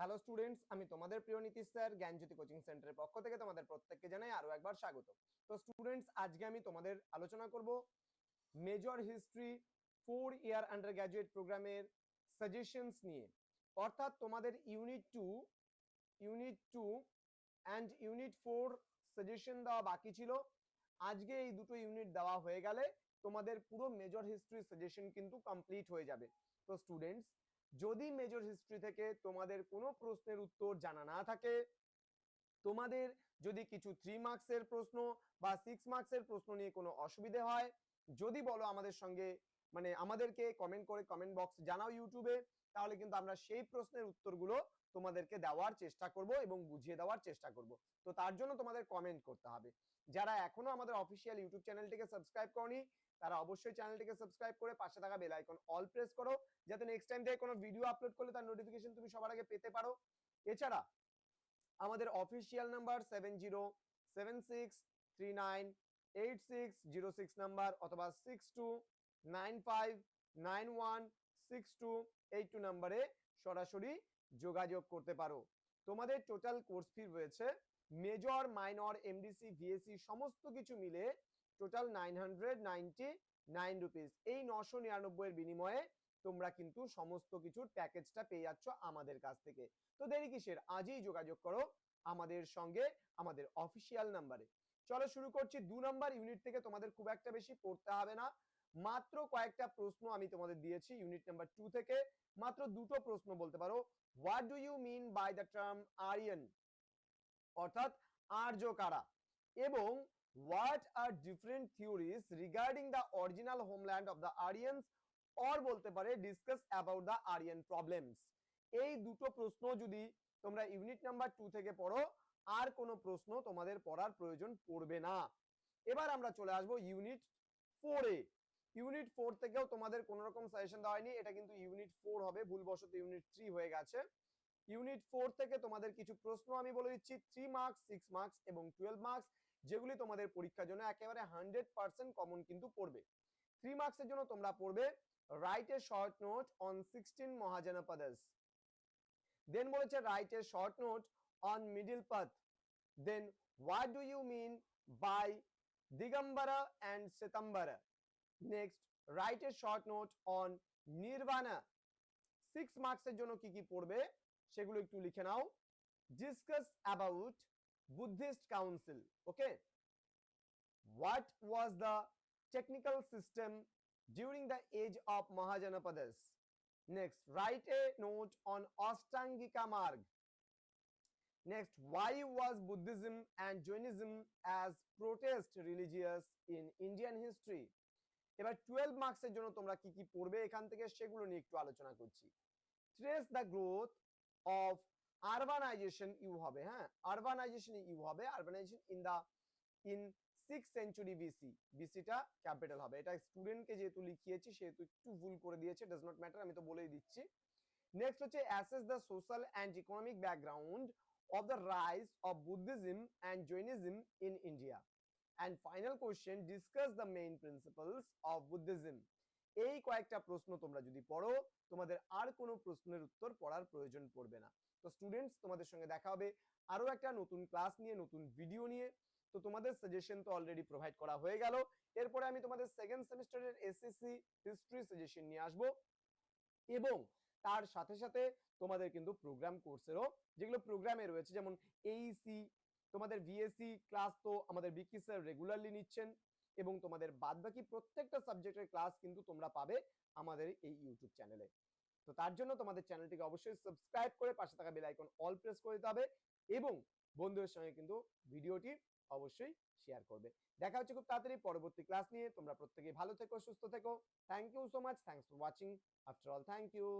Hello students আমি তোমাদের প্রিয় নীতিশ স্যার, জ্ঞানজ্যোতি কোচিং সেন্টারের পক্ষ থেকে তোমাদের প্রত্যেককে জানাই আরও একবার স্বাগত। তো স্টুডেন্টস আজকে আমি তোমাদের আলোচনা করব major history four year undergraduate প্রোগ্রামের সাজেশনস নিয়ে। অর্থাৎ তোমাদের unit two unit two and unit four suggestion দেওয়া বাকি ছিল। আজকে এই দুটো ইউনিট দেওয়া হয়ে গেলে তোমাদের পুরো মেজর হিস্ট্রি সাজেশন কিন্তু কমপ্লিট হয়ে যাবে। তো স্টুডেন্টস যদি মেজর হিস্ট্রি থেকে তোমাদের কোনো প্রশ্নের উত্তর জানা না থাকে, তোমাদের যদি কিছু থ্রি মার্কসের প্রশ্ন বা সিক্স মার্কসের প্রশ্ন নিয়ে কোনো অসুবিধে হয়, যদি বলো আমাদের সঙ্গে মানে আমাদেরকে কমেন্ট করে কমেন্ট বক্স জানাও ইউটিউবে তাহলে কিন্তু আমরা সেই প্রশ্নের উত্তরগুলো তোমাদেরকে দেওয়ার চেষ্টা করব এবং বুঝিয়ে দেওয়ার চেষ্টা করব। তো তার জন্য তোমাদের কমেন্ট করতে হবে। যারা এখনও আমাদের অফিসিয়াল ইউটিউব চ্যানেলটিকে সাবস্ক্রাইব করনি, তারা অবশ্যই চ্যানেলটিকে সাবস্ক্রাইব করে পাশে থাকা বেল আইকন অল প্রেস করো, যাতে নেক্সট টাইম থেকে কোনো ভিডিও আপলোড করলে তার নোটিফিকেশন তুমি সবার আগে পেতে পারো। এছাড়া আমাদের official number seven zero seven six three nine eight six zero six number অথবা সিক্স টু নাইন ফাইভ সরাসরি যোগাযোগ করতে পারো। তোমাদের টোটাল কোর্স ফি রয়েছে। মেজর মাইনর এমডিসি ভিএসসি সমস্ত কিছু মিলে total nine hundred ninety nine rupees এই নশো নিরানব্বই এর বিনিময়ে তোমরা কিন্তু সমস্ত কিছুর প্যাকেজটা পেয়ে যাচ্ছ আমাদের কাছ থেকে। তো দেরি কিসের? আজই যোগাযোগ করো আমাদের সঙ্গে, আমাদের অফিসিয়াল নাম্বারে চলো শুরু করছি। দু নাম্বার ইউনিট থেকে তোমাদের খুব একটা বেশি পড়তে হবে না। মাত্র কয়েকটা প্রশ্ন আমি তোমাদের দিয়েছি ইউনিট নাম্বার টু থেকে। মাত্র দুটো প্রশ্ন বলতে পারো। What do you mean by the term Aryan অর্থাৎ আর্য কারা? এবং what are different theories regarding the original homeland of the Aryans or বলতে পারে discuss about the Aryan problems এই দুটো প্রশ্ন যদি তোমরা ইউনিট নাম্বার টু থেকে পড়ো, আর কোনো প্রশ্ন তোমাদের পড়ার প্রয়োজন পড়বে না। এবার আমরা চলে আসব ইউনিট ফোরে ইউনিট ফোর থেকেও তোমাদের কোনো রকম সাজেশন দেওয়া হয়নি। এটা কিন্তু ইউনিট ফোর হবে, ভুলবশত ইউনিট থ্রি হয়ে গেছে। ইউনিট ফোর থেকে তোমাদের কিছু প্রশ্ন আমি বলে দিচ্ছি। থ্রি মার্কস, সিক্স মার্কস এবং টুয়েলভ মার্কস, যেগুলি তোমাদের পরীক্ষার জন্য একেবারে হান্ড্রেড পার্সেন্ট কমন কিন্তু পড়বে। থ্রি মার্কসের জন্য তোমরা পড়বে write a short note on sixteen mahajanapadas then বলেছে write a short note on middle path then what do you mean by Digambara and Shvetambara next write a short note on nirvana six মার্কসের জন্য কি কি পড়বে সেগুলো একটু লিখে নাও discuss about Buddhist council okay what was the technical system during the age of Mahajanapadas. Next, write a note on Ashtangika Marg. Next, why was Buddhism and Jainism as protest religious in Indian history? এবার twelve মার্কসের জন্য তোমরা কি কি পড়বে এখান থেকে সেগুলো নিয়ে একটু আলোচনা করছি। Trace the growth of urbanization you হবে হ্যাঁ? আরবানাইজেশন ইউ হবে urbanization in the in six century BC বিসিটা capital হবে। এটা স্টুডেন্টকে যেহেতু লিখিয়েছি, সেহেতু একটু ভুল করে দিয়েছে ডাজ নট ম্যাটার আমি তো বলেই দিচ্ছি। নেক্সট হচ্ছে assess the social and economic background of the rise of Buddhism and Jainism in India and final question discuss the main principles of Buddhism এই কয়েকটা প্রশ্ন তোমরা যদি পড়ো, তোমাদের আর কোনো প্রশ্নের উত্তর পড়ার প্রয়োজন পড়বে না। তো স্টুডেন্টস তোমাদের সঙ্গে দেখা হবে আরও একটা নতুন ক্লাস নিয়ে, নতুন ভিডিও নিয়ে। তো তোমাদের সাজেশন তো অলরেডি প্রোভাইড করা হয়ে গেল। এরপরে আমি তোমাদের সেকেন্ড সেমিস্টারের এসএসসি হিস্ট্রি সাজেশন নিয়ে আসব। এবং তার সাথে সাথে তোমাদের কিন্তু প্রোগ্রাম কোর্সেরও যেগুলো প্রোগ্রামে রয়েছে, যেমন এইসি তোমাদের ভিএসসি ক্লাস তো আমাদের বিকি স্যার রেগুলারলি নিচ্ছেন এবং তোমাদের বাদবাকি প্রত্যেকটা সাবজেক্টের ক্লাস কিন্তু তোমরা পাবে আমাদের এই ইউটিউব চ্যানেলে তো তার জন্য তোমাদের চ্যানেলটিকে অবশ্যই সাবস্ক্রাইব করে পাশে থাকা বেল আইকন অল প্রেস করে দিতে হবে এবং বন্ধুদের সঙ্গে কিন্তু ভিডিওটি অবশ্যই শেয়ার করবে। দেখা হচ্ছে খুব তাড়াতাড়ি পরবর্তী ক্লাস নিয়ে। তোমরা প্রত্যেকেই ভালো থেকো, সুস্থ থেকো। Thank you so much thanks for watching after all thank you